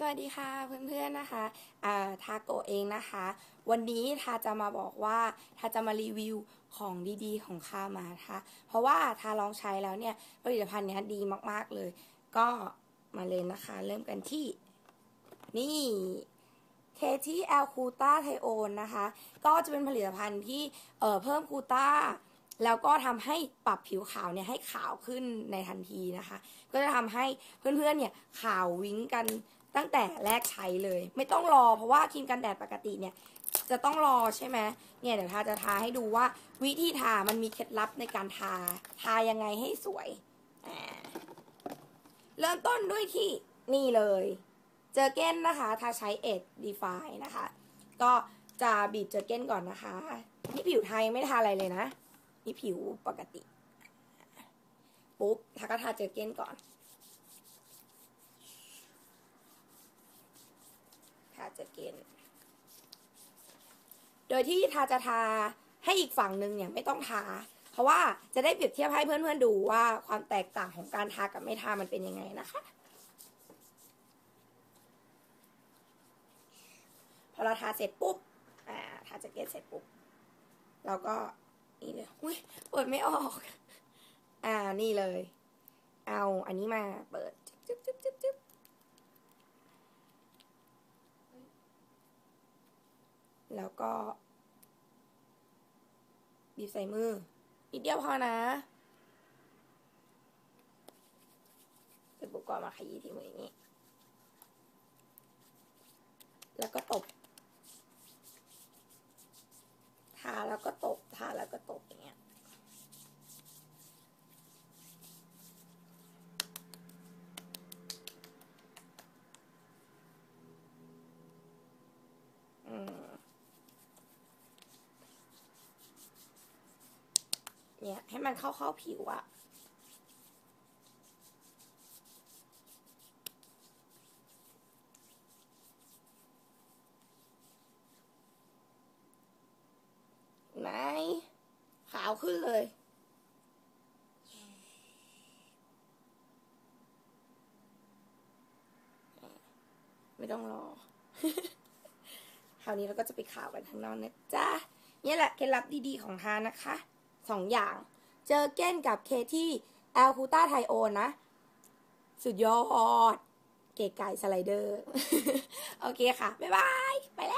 สวัสดีค่ะเพื่อนๆนะคะอ่าทาโกเองนะคะ วันนี้ทาจะมาบอกว่าทาจะมารีวิวของดีๆ ของข้ามาค่ะเพราะว่าทาลองใช้แล้วเนี่ยผลิตภัณฑ์เนี้ยดีมากๆเลย ก็มาเลยนะคะ เริ่มกันที่ นี่เคที่แอลคูต้าไทโอนนะคะ ก็จะเป็นผลิตภัณฑ์ที่เเพิ่มคูต้าแล้วก็ทำให้ปรับผิวขาวเนี่ยให้ขาวขึ้นในทันทีนะคะ ก็จะทำให้เพื่อนๆเนี่ยขาววิ้งกัน ตั้งแต่แรกใช้เลย ไม่ต้องรอเพราะว่าครีมกันแดดปกติเนี่ยจะต้องรอใช่ไหมเนี่ยเดี๋ยวทาจะทาให้ดูว่าวิธีทามันมีเคล็ดลับในการทา ทายังไงให้สวย เริ่มต้นด้วยที่นี่เลย เจอเก้นนะคะ ทาใช้เอ็ดดีฟายนะคะ ก็จะบีบเจอเก้นก่อนนะคะ นี่ผิวไทยไม่ทาอะไรเลยนะ นี่ผิวปกติ ปุ๊บทาก็ทาเจอเก้นก่อน ทา เจอเก้นโดยที่ทาจะทาให้อีกฝั่งหนึ่งเนี่ยไม่ต้องทา เพราะว่าจะได้เปรียบเทียบให้เพื่อนๆดูว่าความแตกต่างของการทากับไม่ทามันเป็นยังไงนะคะพอเราทาเสร็จปุ๊บ อ่า ทาแจ็คเก็ตเสร็จปุ๊บ เราก็นี่เลย อุ้ยเปิดไม่ออก อ่า นี่เลย เอาอันนี้มาเปิด จึ๊บจึ๊บจึ๊บจึ๊บ แล้วก็ บีบใส่มือ นิดเดียวพอนะเสร็จปุ๊บก็มาขยี้ที่มืออย่างนี้ แล้วก็ตบ ทาแล้วก็ตบ ทาแล้วก็ตบอย่างเงี้ย อืม เนี่ย ให้มันเข้าเข้าผิวอะไหนขาวขึ้นเลย ไม่ต้องรอ คราวนี้เราก็จะไปข่าวกันข้างนอกนะจ๊ะนี่แหละเคล็ดลับดีๆของทานะคะ สองอย่าง เจอเก้นกับเคที่แอลคูต้าไทโอนนะ สุดยอด เก๋ไก่สไลเดอร์ โอเคค่ะ บ๊ายบาย ไปแล้ว